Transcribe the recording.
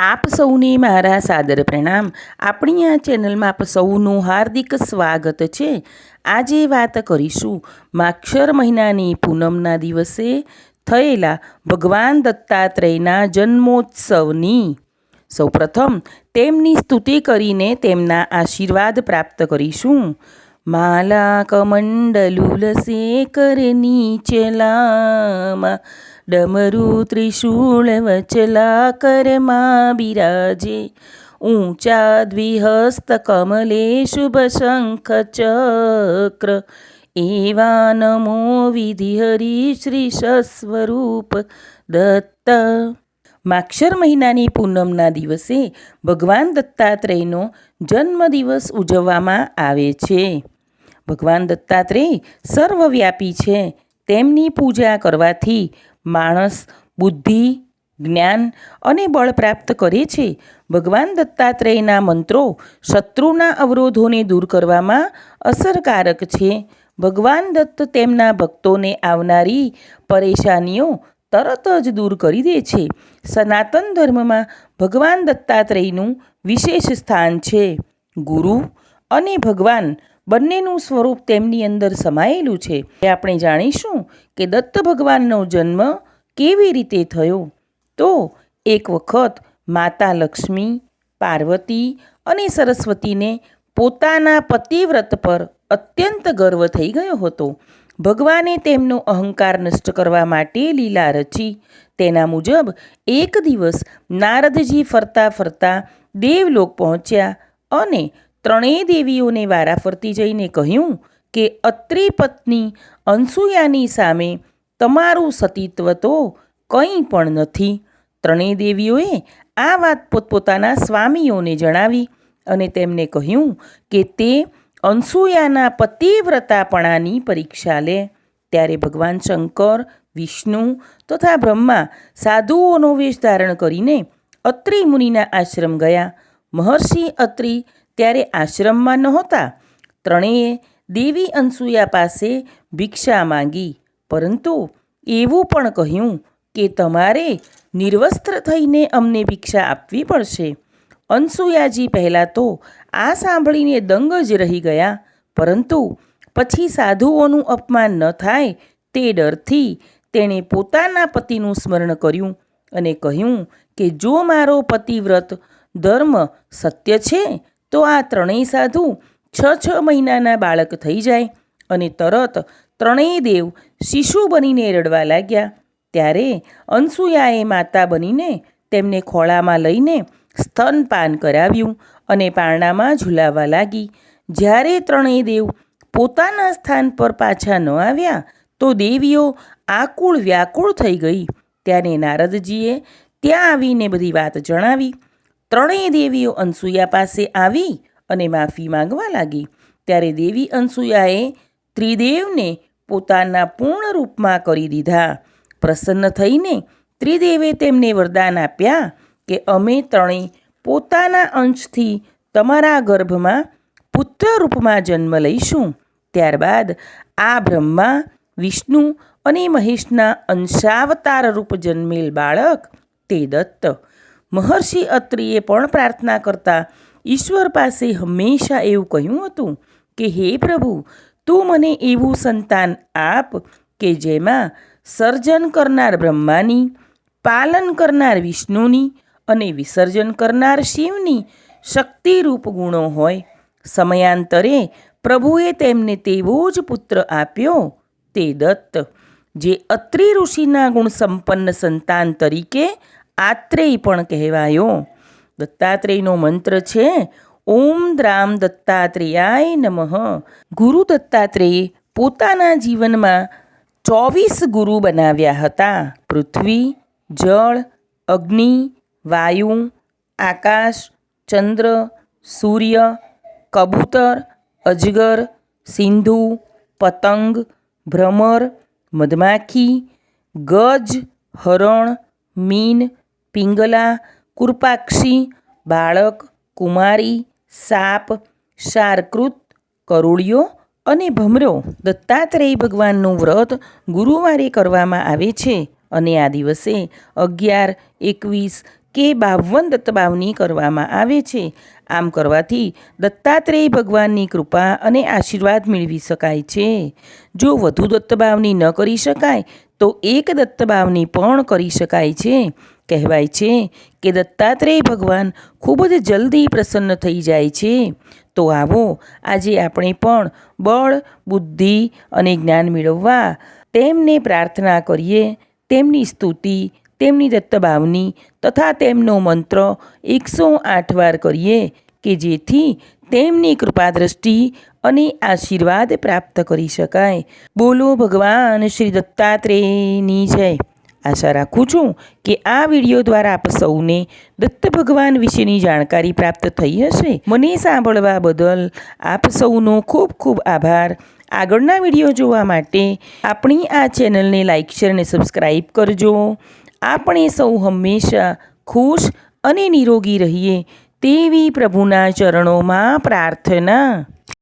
આપ સૌને મારા સાદર પ્રણામ. આપણી આ ચેનલમાં આપ સૌનું હાર્દિક સ્વાગત છે. આજે વાત કરીશું માક્ષર મહિનાની પૂનમના દિવસે થયેલા ભગવાન દત્તાત્રેયના જન્મોત્સવની. સૌપ્રથમ તેમની સ્તુતિ કરીને તેમના આશીર્વાદ પ્રાપ્ત કરીશું. માલા કમંડલુલસેકર નીચલામાં ડમરુ ત્રિશૂળ વચલા કરમાં બિરાજે. ઊંચા દ્વિહસ્ત કમલે શુભ શંખ ચક્ર. એવા નમો વિધિ હરિ શ્રી સ્વરૂપ દત્ત. માક્ષર મહિનાની પૂનમના દિવસે ભગવાન દત્તાત્રેયનો જન્મદિવસ ઉજવવામાં આવે છે. ભગવાન દત્તાત્રેય સર્વવ્યાપી છે. તેમની પૂજા કરવાથી માણસ, બુદ્ધિ, જ્ઞાન અને બળ પ્રાપ્ત કરે છે. ભગવાન દત્તાત્રેયના મંત્રો શત્રુના અવરોધોને દૂર કરવામાં અસરકારક છે. ભગવાન દત્ત તેમના ભક્તોને આવનારી પરેશાનીઓ તરત જ દૂર કરી દે છે. સનાતન ધર્મમાં ભગવાન દત્તાત્રેયનું વિશેષ સ્થાન છે. ગુરુ અને ભગવાન બંનેનું સ્વરૂપ તેમની અંદર સમાયેલું છે. એ આપણે જાણીશું કે દત્ત ભગવાનનો જન્મ કેવી રીતે થયો? તો એક વખત માતા લક્ષ્મી, પાર્વતી અને સરસ્વતીને પોતાના પતિવ્રત પર અત્યંત ગર્વ થઈ ગયો હતો. ભગવાને તેમનો અહંકાર નષ્ટ કરવા માટે લીલા રચી, તેના મુજબ એક દિવસ નારદજી ફરતા ફરતા દેવલોક પહોંચ્યા અને ત્રણેય દેવીઓને વારાફરતી જઈને કહ્યું કે, અત્રિ પત્ની અનસૂયાની સામે તમારું સતીત્વ તો કંઈ પણ નથી. ત્રણેય દેવીઓએ આ વાત પોતપોતાના સ્વામીઓને જણાવી અને તેમને કહ્યું કે, તે અનસૂયાના પતિવ્રતાપણાની પરીક્ષા લે. ત્યારે ભગવાન શંકર, વિષ્ણુ તથા બ્રહ્મા સાધુઓનો વેશ ધારણ કરીને અત્રિ મુનિના આશ્રમ ગયા. મહર્ષિ અત્રિ ત્યારે આશ્રમમાં નહોતા? ત્રણેય દેવી અનસૂયા પાસે ભિક્ષા માંગી. પરંતુ એવું પણ કહ્યું કે તમારે નિર્વસ્ત્ર થઈને અમને ભિક્ષા આપવી પડશે. અનસૂયાજી પહેલાં તો આ સાંભળીને દંગ જ રહી ગયા. પરંતુ પછી સાધુઓનું અપમાન ન થાય તે ડરથી તેણે પોતાના પતિનું સ્મરણ કર્યું અને કહ્યું કે જો મારો પતિવ્રત ધર્મ સત્ય છે તો આ ત્રણેય સાધુ છ છ મહિનાના બાળક થઈ જાય અને તરત ત્રણેય દેવ શિશુ બનીને રડવા લાગ્યા. ત્યારે અનસૂયાએ માતા બનીને તેમને ખોળામાં લઈને સ્તનપાન કરાવ્યું અને પારણામાં ઝૂલાવા લાગી. જ્યારે ત્રણેય દેવ પોતાના સ્થાન પર પાછા ન આવ્યા તો દેવીઓ આકુળ વ્યાકુળ થઈ ગઈ. ત્યારે નારદજીએ ત્યાં આવીને બધી વાત જણાવી. ત્રણેય દેવીઓ અનસૂયા પાસે આવી અને માફી માંગવા લાગી. ત્યારે દેવી અનસૂયાએ ત્રિદેવને પોતાના પૂર્ણ રૂપમાં કરી દીધા. પ્રસન્ન થઈને ત્રિદેવે તેમને વરદાન આપ્યા કે અમે ત્રણેય પોતાના અંશથી તમારા ગર્ભમાં પુત્ર રૂપમાં જન્મ લઈશું. ત્યારબાદ આ બ્રહ્મા, વિષ્ણુ અને મહેશના અંશાવતાર રૂપ જન્મેલ બાળક તે દત્ત મહર્ષિ અત્રિએ પણ પ્રાર્થના કરતા ઈશ્વર પાસે હંમેશા એવું કહ્યું હતું કે, હે પ્રભુ, તું મને એવું સંતાન આપ કે જેમાં સર્જન કરનાર બ્રહ્માની, પાલન કરનાર વિષ્ણુની અને વિસર્જન કરનાર શિવની શક્તિરૂપ ગુણો હોય. સમયાંતરે પ્રભુએ તેમને તેવો જ પુત્ર આપ્યો, તે દત્ત, જે અત્રિ ઋષિના ગુણ સંપન્ન સંતાન તરીકે આત્રેય પણ કહેવાયો. દત્તાત્રેયનો મંત્ર છે, ઓમ દ્રામ દત્તાત્રેયાય નમઃ. ગુરુ દત્તાત્રેય પોતાના જીવનમાં ચોવીસ ગુરુ બનાવ્યા હતા. પૃથ્વી, જળ, અગ્નિ, વાયુ, આકાશ, ચંદ્ર, સૂર્ય, કબૂતર, અજગર, સિંધુ, પતંગ, ભ્રમર, મધમાખી, ગજ, હરણ, મીન પિંગલા, કુરપાક્ષી, બાળક, કુમારી, સાપ, શારકૃત કરોળિયો અને ભમરો. દત્તાત્રેય ભગવાનનું વ્રત ગુરુવારે કરવામાં આવે છે અને આ દિવસે અગિયાર, એકવીસ કે બાવન દત્તબાવની કરવામાં આવે છે. આમ કરવાથી દત્તાત્રેય ભગવાનની કૃપા અને આશીર્વાદ મેળવી શકાય છે. જો વધુ દત્તબાવની ન કરી શકાય તો એક દત્તબાવની પણ કરી શકાય છે. કહેવાય છે કે દત્તાત્રેય ભગવાન ખૂબ જ જલ્દી પ્રસન્ન થઈ જાય છે. તો આવો, આજે આપણે પણ બળ, બુદ્ધિ અને જ્ઞાન મેળવવા તેમને પ્રાર્થના કરીએ. તેમની સ્તુતિ, તેમની દત્તભાવની તથા તેમનો મંત્ર એકસો આઠ વાર કરીએ. કે જેથી તેમની કૃપા દ્રષ્ટિ અને આશીર્વાદ પ્રાપ્ત કરી શકાય. બોલો ભગવાન શ્રી દત્તાત્રેયની જય. આશા રાખું છું કે આ વીડિયો દ્વારા આપ સૌને દત્ત ભગવાન વિશેની જાણકારી પ્રાપ્ત થઈ હશે. મને સાંભળવા બદલ આપ સૌનો ખૂબ ખૂબ આભાર. આગળના વીડિયો જોવા માટે આપણી આ ચેનલને લાઇક શેર અને સબસ્ક્રાઈબ કરજો. આપણે સૌ હંમેશા ખુશ અને નિરોગી રહીએ. તેવી પ્રભુના ચરણોમાં પ્રાર્થના.